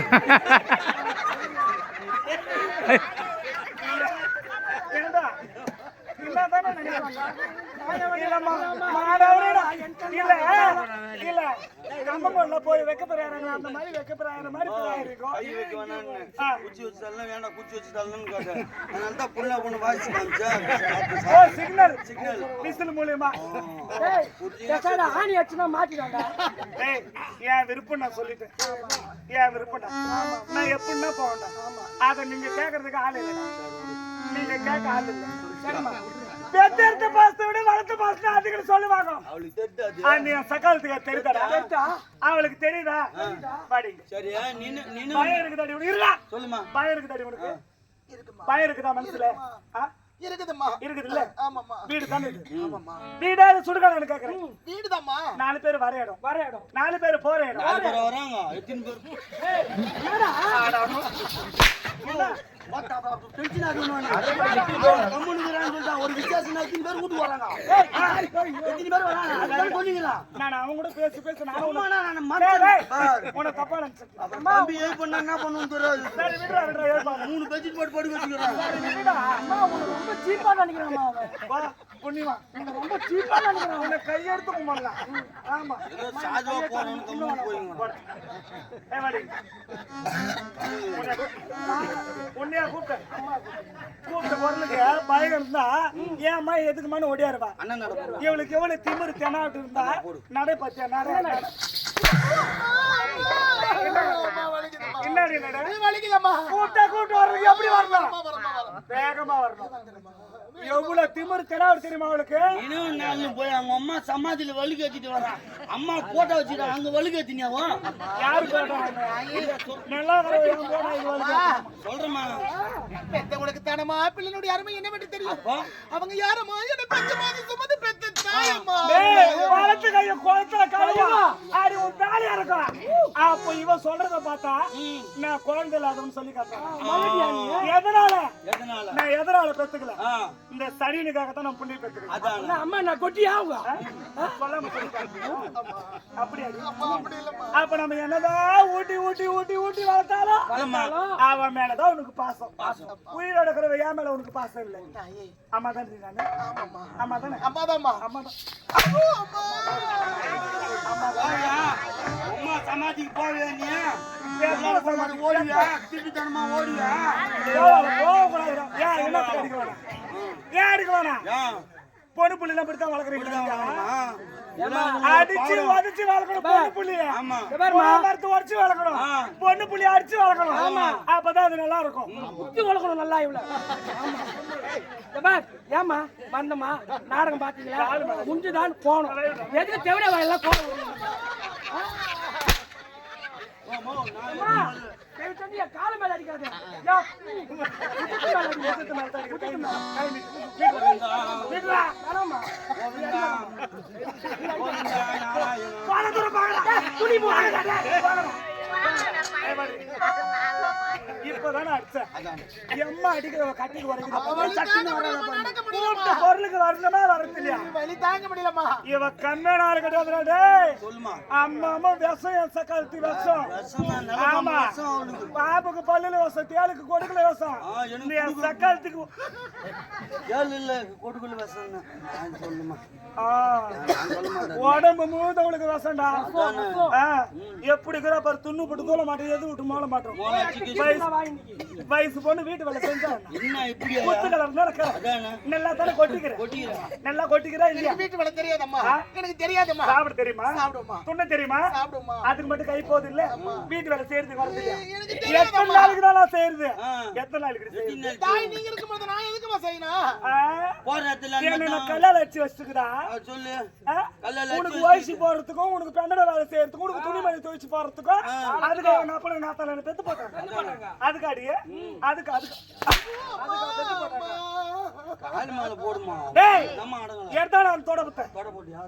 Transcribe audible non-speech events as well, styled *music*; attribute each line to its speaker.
Speaker 1: *laughs* *laughs* ஏண்டா? இல்ல. கம்பங்கூழ்ல போய் வைக்க அந்த மாதிரி வைக்க போறாங்க மாதிரி போறாங்க
Speaker 2: கை வைக்க வேணாம்னு.
Speaker 1: ஆ.
Speaker 2: குச்சி வச்சு தள்ளணும், வேண்டாம், குச்சி வச்சு தள்ளணும்னு கேட்டேன். அதனால தான் புள்ள பொண்ணு வாய்ஸ் காமிச்சேன்.
Speaker 1: ஓ சிக்னல்
Speaker 2: சிக்னல்.
Speaker 1: விசில் மூலியமா
Speaker 3: பேசாத ஆணி அடிச்சுனா
Speaker 1: ஏய் என் விருப்பம் நான் சொல்லிட்டேன் என் விருப்பம் நான் எப்படின்னா போவேன் அத நீங்க கேக்குறதுக்கு ஆள் இல்லை நீங்க கேட்க ஆள் இல்லை பெத்தெடுத்த பாசத்தை விட அதிகம் சொல்லுவாங்க.
Speaker 2: அவளுக்கு தெரியுது
Speaker 1: நீ சக்காலத்துக்கு தெரியுதாடா? அவளுக்கு தெரியுதா? பாடி
Speaker 2: சரியா நின்னு நின்னு.
Speaker 1: பயம் இருக்குதாடி உனக்கு இருக்கா
Speaker 2: சொல்லுமா.
Speaker 1: பயம் இருக்குதாடி உனக்கு? பயம் இருக்குதா மனசுல? ஆ?
Speaker 4: இருக்குதும்மா.
Speaker 1: இருக்குது இல்ல வீடு தானே இது?
Speaker 4: ஆமாம்மா.
Speaker 1: வீடா சுடுகாடு கேக்குறேன்
Speaker 4: வீடுதாம்மா.
Speaker 1: நாலு பேர் வர இடம்.
Speaker 3: வர இடம்.
Speaker 1: நாலு பேர் போற இடம்.
Speaker 2: நாலு பேர் வராங்க. எத்தனை பேர்? பார்த்தா ஒரு வித்தியாசம் எத்தனை பேர் வீட்டுக்கு வராங்க எத்தனை பேர் வராங்க அதுதான் சொன்னீங்களா
Speaker 1: நான் அவங்க கூட பேசி பேசி நான்
Speaker 2: அம்மா,
Speaker 1: உன்னை-
Speaker 2: நான் நான்
Speaker 1: டேய்,
Speaker 2: மறந்துட்டேன்.
Speaker 1: டேய், உன்னை தப்பா நினைச்சிட்டேன்.
Speaker 2: அப்புறம் தம்பி ஏய் பண்ணா என்ன பண்ணுவோம் தெரியாது. மூணு பெட்ஷீட் போட்டு வச்சுக்கிறாங்க
Speaker 3: ரொம்ப சீப்பா நினைக்கிறாம்மா
Speaker 1: புண்ணியமா.
Speaker 3: ரொம்ப சீப்பா நினைக்கிறான்
Speaker 1: உன்னை கையெடுத்து கும்பிடலாம். ஆமா.
Speaker 2: சாஜுவா போறோம்னு போயிங்க.
Speaker 1: ஏய், வாடி. உன்னையா. கூப்பிட்ட குரலுக்கு பயம் இருந்தா ஏம்மா எதுக்குமான்னு ஓடியாருவா இவளுக்கு எவ்வளவு திமிரு தெனாட்டு இருந்தா நடை பத்தியா நடை. என்னடி நடை
Speaker 4: வலிக்குதம்மா
Speaker 1: கூப்பிட்டா கூப்பிட்டு வர்றதுக்கு எப்படி வரலாம் வேகமா வரணும் எவ்வளவு திமிரு தெனாவட்டு தெரியுமா அவளுக்கு?
Speaker 2: இன்னும் நாள் போய் அவங்க அம்மா சமாதியில வழுக்கு ஏத்திட்டு வரான் அம்மா போட்டோ வச்சுட்டு அங்க வழுக்கு ஏத்தினியாவோ
Speaker 1: யாரு நல்லா.
Speaker 2: சொல்றேம்மா.
Speaker 4: பெத்தவங்களுக்கு தானம்மா? பிள்ளைனுடைய அருமை என்ன பற்றி தெரியும் அவங்க யாரம்மா? என்ன பச்சை மாதிரி சுமந்து பெத்த தாயம்மா.
Speaker 1: வலத்து கைய குளத்துல கழுவா. அடி உன் தாலியா இருக்கும். அப்ப இவ சொல்றத பார்த்தா நான் குழந்தை இல்லாதவன்னு சொல்லி காட்டுறேன். எதனால?
Speaker 2: எதனால?
Speaker 1: நான் எதனால பெத்துக்கல? இந்த சனினுக்காகத்தான் நான் புள்ளி பெத்துக்கிறேன்.
Speaker 3: அம்மா நான் கொட்டியா அவங்க?
Speaker 1: சொல்லாம
Speaker 4: அம்மா அப்படி
Speaker 1: அப்ப நம்ம என்னதான் ஊட்டி ஊட்டி ஊட்டி ஊட்டி வளர்த்தாலும் அவன் மேலதான் உனக்கு பாசம். உயிரோட இருக்கிற என் மேல உனக்கு பாசம் இல்லை. அம்மா தானே நானு?
Speaker 4: ஆமாம்மா.
Speaker 1: அம்மா தானே
Speaker 4: அம்மாதாம்மா.
Speaker 1: அம்மா தான்
Speaker 2: அம்மா. சமாதிக்கு ஓடுவியா திருப்பித்தனமா ஓடுவியா
Speaker 1: போகக்கூடாது ஏன் என்னத்துக்கு அடிக்க வேணாம். ஏன் அடிக்க வேணாம்.
Speaker 2: ஏன்
Speaker 1: பொண்ணு புள்ளிலாம் இப்படித்தான் வளர்க்குறீங்க.
Speaker 2: ஆமா
Speaker 1: அடிச்சு உதச்சு வளர்க்கணும் பொண்ணு புள்ளிய.
Speaker 2: ஆமா.
Speaker 1: மரத்து உடச்சு வளர்க்கணும். பொண்ணு புள்ளி அடிச்சு வளர்க்கணும். ஆமா. அப்பதான் அது நல்லா இருக்கும்.
Speaker 3: புத்தி வளர்க்கணும் நல்லா இவ்வளவு. ஏமா வந்தம்மா நாடகம் பாத்தீங்களா? முடிஞ்சுதான் போகணும் எதுக்கு தேவையா எல்லாம் போகணும் அம்மா, தயவு செஞ்சு என் காலை மேல அடிக்காத.
Speaker 1: இப்பதானே அடிச்சேன். எம்மா அடிக்கிற கட்டிக்கு. கூட்ட பொருளுக்கு வரணுமா? வரது இல்லையா
Speaker 4: வலி தாங்க முடியலம்மா.
Speaker 1: இவ கண்ணே நாள் கிடையாதுடா டேய்
Speaker 2: சொல்லுமா.
Speaker 1: அம்மா அம்மா விஷம் என் சக்காலத்து விஷம்.
Speaker 2: விஷமா, நல்ல
Speaker 1: ஆமா.
Speaker 2: விஷம் அவளுக்கு.
Speaker 1: பாப்புக்கு பல்லுல விஷம் தேளுக்கு கொடுக்கல விஷம். இந்த என் சக்காலத்துக்கு
Speaker 2: ஏழு இல்ல கொடுக்கல நான் சொல்லுமா. மாட்டேன்
Speaker 1: உடம்பு மூத்தவளுக்கு விஷம்டா.
Speaker 2: அதானே.
Speaker 1: ஆ, எப்படி இருக்கிற பாரு துண்ணு போட்டு தூள மாட்டோம் எது விட்டு மோள மாட்டோம். வயசு வயசு பொண்ணு வீட்டு வேலை செஞ்சா என்ன? கலர்
Speaker 2: அதானே.
Speaker 1: நல்லா தானே கொட்டிக்கிற.
Speaker 2: கொட்டிக்கிறேன்
Speaker 1: நல்லா கொட்டிக்கிறா இல்லையா
Speaker 4: எனக்கு வீட்டு வேலை தெரியாதம்மா
Speaker 1: ஆ?
Speaker 4: எனக்கு தெரியாதம்மா
Speaker 1: சாப்பிட தெரியுமா?
Speaker 4: சாப்பிடுமா
Speaker 1: துண்ண தெரியுமா?
Speaker 4: சாப்பிடுமா
Speaker 1: அதுக்கு மட்டும் கை போகுது இல்ல வீட்டு வேலை செய்யறதுக்கு வரது இல்லையா? எத்தனை நாளைக்கு தான் நான் செய்யறது. எத்தனை நாளைக்கு
Speaker 4: தாய் நீங்க இருக்கும்போது நான் எதுக்குமா செய்யணும்?
Speaker 1: என்ன நான் கல்லால அடிச்சு வச்சுக்குதா
Speaker 2: சொல்லு? கல்லால
Speaker 1: உனக்கு வயசு போறதுக்கும் உனக்கு பெண்டட வேலை செய்யறதுக்கும் உனக்கு துணி மணி துவைச்சு போறதுக்கும் அதுக்கு எங்க அப்பா எங்க அப்பா என்ன பெத்து போட்டாங்க அதுக்கு அதுக்கு
Speaker 2: காலி மேல போடுமா?
Speaker 1: டேய்
Speaker 2: நம்ம அடங்கலாம்
Speaker 1: எடுத்தாடா அந்த தோட புத்த
Speaker 2: தோட போட்டியா?